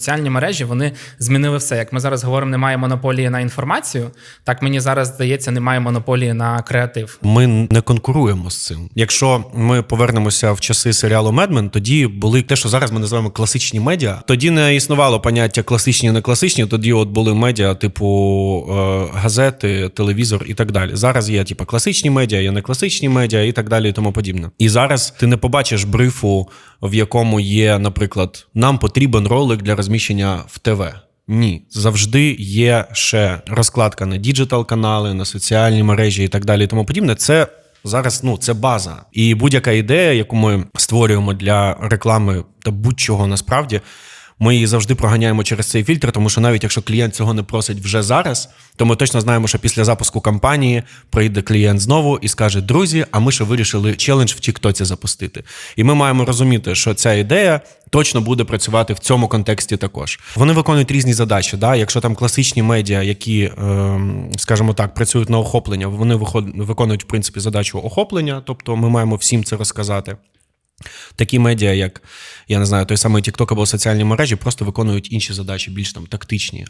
Соціальні мережі вони змінили все. Як ми зараз говоримо, немає монополії на інформацію. Так мені зараз здається, немає монополії на креатив. Ми не конкуруємо з цим. Якщо ми повернемося в часи серіалу Медмен, тоді були те, що зараз ми називаємо класичні медіа. Тоді не існувало поняття класичні, не класичні. Тоді от були медіа, типу е, газети, телевізор і так далі. Зараз є типу, класичні медіа, є не класичні медіа і так далі, і тому подібне. І зараз ти не побачиш брифу, в якому є, наприклад, нам потрібен ролик для розміщення в ТВ. Ні, завжди є ще розкладка на діджитал канали, на соціальні мережі і так далі. І тому подібне. Це зараз ну це база. І будь-яка ідея, яку ми створюємо для реклами та будь-чого насправді. Ми її завжди проганяємо через цей фільтр, тому що навіть якщо клієнт цього не просить вже зараз, то ми точно знаємо, що після запуску кампанії прийде клієнт знову і скаже: Друзі, а ми ще вирішили челендж в Тіктоці запустити. І ми маємо розуміти, що ця ідея точно буде працювати в цьому контексті також. Вони виконують різні задачі. Да? Якщо там класичні медіа, які, ем, скажімо так, працюють на охоплення, вони виконують в принципі задачу охоплення, тобто ми маємо всім це розказати. Такі медіа, як я не знаю, той самий TikTok або соціальні мережі, просто виконують інші задачі, більш там тактичні.